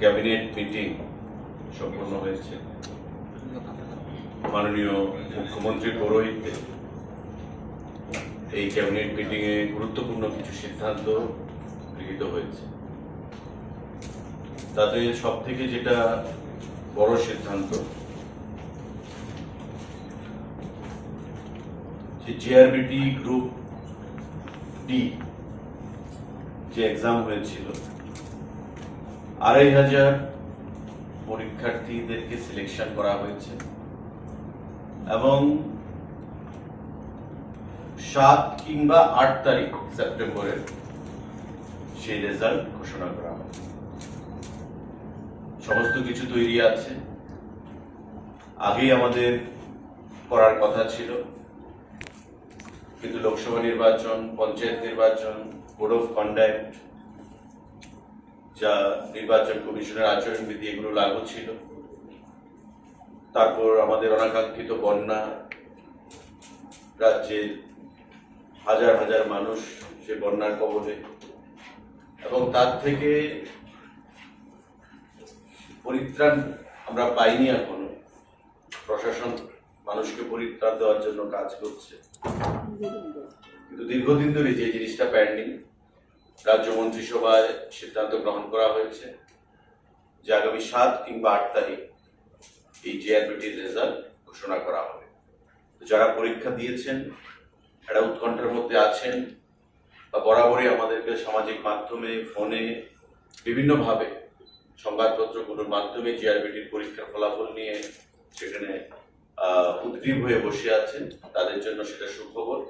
Cabinet meeting সম্পন্ন হয়েছে। মাননীয় মুখ্যমন্ত্রী পৌরোহিত্যে এই ক্যাবিনেট মিটিংয়ে গুরুত্বপূর্ণ কিছু সিদ্ধান্ত গৃহীত হয়েছে। তাতে সব থেকে যেটা বড় সিদ্ধান্ত, যে জিআরবিটি গ্রুপ ডি যে এক্সাম হয়েছিল আড়াই হাজার পরীক্ষার্থীদেরকে সিলেকশন করা হয়েছে। এবং সাত কিংবা আট তারিখ সেপ্টেম্বরের সেই রেজাল্ট ঘোষণা করা হবে সমস্ত কিছু তৈরি আছে। আগেই আমাদের করার কথা ছিল। কিন্তু লোকসভা নির্বাচন, পঞ্চায়েত নির্বাচন বোর্ড অফ কন্ডাক্ট যা নির্বাচন কমিশনের আচরণবিধি এগুলো লাগু ছিল। তারপর আমাদের অনাকাঙ্ক্ষিত বন্যা, রাজ্যের হাজার হাজার মানুষ সে বন্যার কবলে, এবং তার থেকে পরিত্রাণ আমরা পাইনি এখনও। প্রশাসন মানুষকে পরিত্রাণ দেওয়ার জন্য কাজ করছে। কিন্তু দীর্ঘদিন ধরে যে জিনিসটা পেন্ডিং রাজ্য মন্ত্রিসভায় সিদ্ধান্ত গ্রহণ করা হয়েছে যে আগামী সাত কিংবা আট তারিখ এই জিআরবিটির রেজাল্ট ঘোষণা করা হবে। যারা পরীক্ষা দিয়েছেন একটা উৎকণ্ঠার মধ্যে আছেন বা বরাবরই আমাদেরকে সামাজিক মাধ্যমে, ফোনে, বিভিন্নভাবে সংবাদপত্রগুলোর মাধ্যমে জিআরবিটির পরীক্ষার ফলাফল নিয়ে সেখানে উদ্গ্রীব হয়ে বসে আছেন, তাদের জন্য সেটা সুখবর।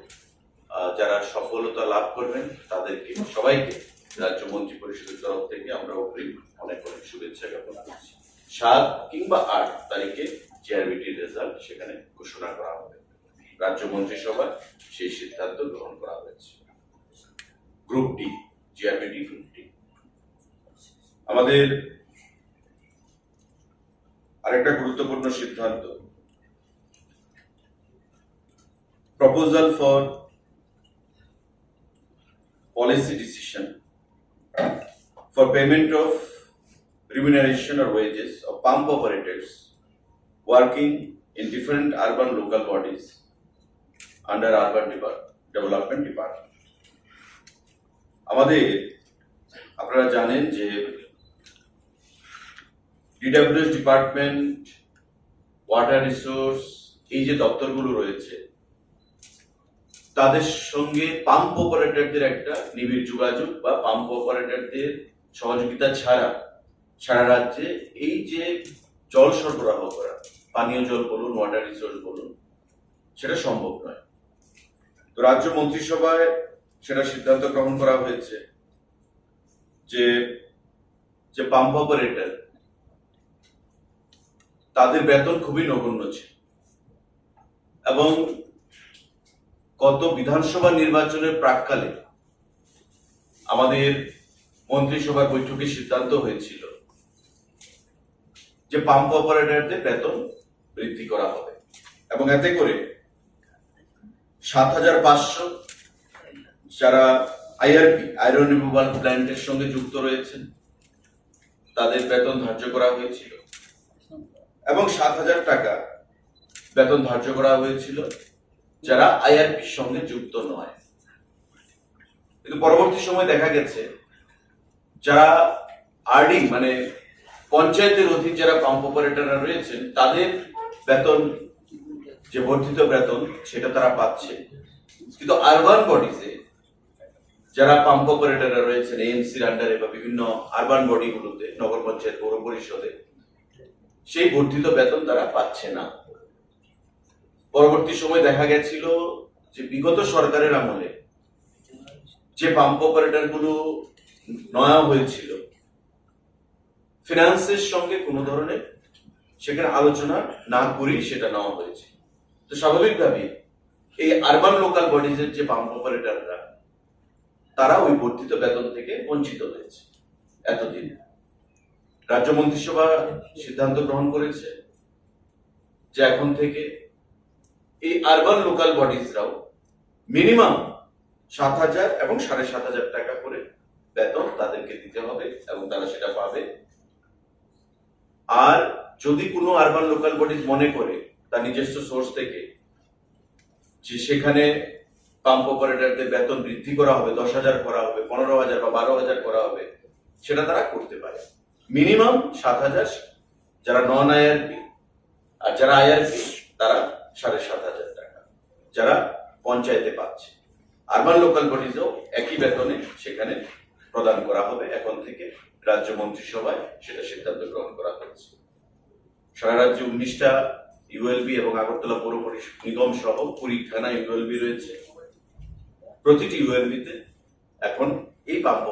যারা সফলতা লাভ করবেন, তাদেরকে, সবাইকে রাজ্য মন্ত্রী পরিষদের তরফ থেকে আমরা অগ্রিম অনেক অনেক শুভেচ্ছা জ্ঞাপন করছি সাত কিংবা আট তারিখে জিআরবিটির রেজাল্ট সেখানে ঘোষণা করা হবে। রাজ্য মন্ত্রিসভায় সেই সিদ্ধান্ত গ্রহণ করা হয়েছে। Group D GRBT group D আমাদের আরেকটা গুরুত্বপূর্ণ সিদ্ধান্ত। Proposal for policy decision for payment of remuneration or wages of pump operators working in different urban local bodies under urban Depart- development department আমাদের আপনারা জানেন যে ডিডাব্লিউএস ডিপার্টমেন্ট ওয়াটার রিসোর্স এই যে দপ্তরগুলো রয়েছে তাদের সঙ্গে পাম্প অপারেটরদের একটা নিবিড় যোগাযোগ বা পাম্প অপারেটরদের সহযোগিতা ছাড়া সারা রাজ্যে এই যে জল সরবরাহ করা, পানীয় জল বলুন ওয়াটার রিসোর্স বলুন, সেটা সম্ভব নয়। তো রাজ্য মন্ত্রিসভায় সেটা সিদ্ধান্ত গ্রহণ করা হয়েছে যে যে পাম্প অপারেটর তাদের বেতন খুবই নগণ্য ছিল। এবং গত বিধানসভা নির্বাচনের প্রাককালে আমাদের মন্ত্রিসভার বৈঠকে সিদ্ধান্ত হয়েছিল যে পাম্প অপারেটরদের বেতন বৃদ্ধি করা হবে এবং এতে করে সাত হাজার পাঁচশো যারা আইআরপি, আয়রন রিমুভাল প্ল্যান্টের সঙ্গে যুক্ত রয়েছেন, তাদের বেতন ধার্য করা হয়েছিল। এবং সাত হাজার টাকা বেতন ধার্য করা হয়েছিল। যারা আইআরপির সঙ্গে যুক্ত নয়। কিন্তু পরবর্তী সময় দেখা গেছে, যারা আর্ডিং মানে পঞ্চায়েতের অধীন যারা পাম্প অপারেটররা রয়েছেন, তাদের বেতন, যে বর্ধিত বেতন, সেটা তারা পাচ্ছে। কিন্তু আরবান বডিজে যারা পাম্প অপারেটররা রয়েছেন এএমসির আন্ডারে বা বিভিন্ন আরবান বডিগুলোতে নগর পঞ্চায়েত, পৌর পরিষদে, সেই বর্ধিত বেতন তারা পাচ্ছে না। পরবর্তী সময় দেখা গেছিল যে বিগত সরকারের আমলে যে পাম্প অপারেটরগুলো নয়া হয়েছিল ফিনান্সের সঙ্গে কোনো ধরনের সেখানে আলোচনা না করেই সেটা নেওয়া হয়েছে। তো স্বাভাবিকভাবে এই আরবান লোকাল বডিজের যে পাম্প অপারেটররা তারা ওই বর্ধিত বেতন থেকে বঞ্চিত হয়েছে এতদিন। রাজ্য মন্ত্রিসভা সিদ্ধান্ত গ্রহণ করেছে যে এখন থেকে এই আরবান লোকাল বডিজরাও মিনিমাম সাত হাজার এবং সাড়ে সাত হাজার টাকা করে বেতন তাদেরকে দিতে হবে এবং তারা সেটা পাবে। আর যদি কোনো আরবান লোকাল বডিজ মনে করে তার নিজস্ব সোর্স থেকে যে সেখানে পাম্প অপারেটরদের বেতন বৃদ্ধি করা হবে, দশ হাজার করা হবে, পনেরো হাজার বা বারো হাজার করা হবে, সেটা তারা করতে পারে। মিনিমাম সাত হাজার যারা নন আইআরপি আর যারা আইআরপি তারা সাড়ে সাত হাজার টাকা। যারা পঞ্চায়েতে পাচ্ছে। আরবান লোকাল বডিজও একই বেতনে সেখানে প্রদান করা হবে। এখন থেকে রাজ্য মন্ত্রিসভায় সেটা সিদ্ধান্ত গ্রহণ করা হয়েছে। সারা রাজ্যে উনিশটা ইউএলবি এবং আগরতলা পৌর নিগম সহ কুড়ি থানা ইউএলবি রয়েছে। প্রতিটি ইউএলবিতে এখন এই পাম্প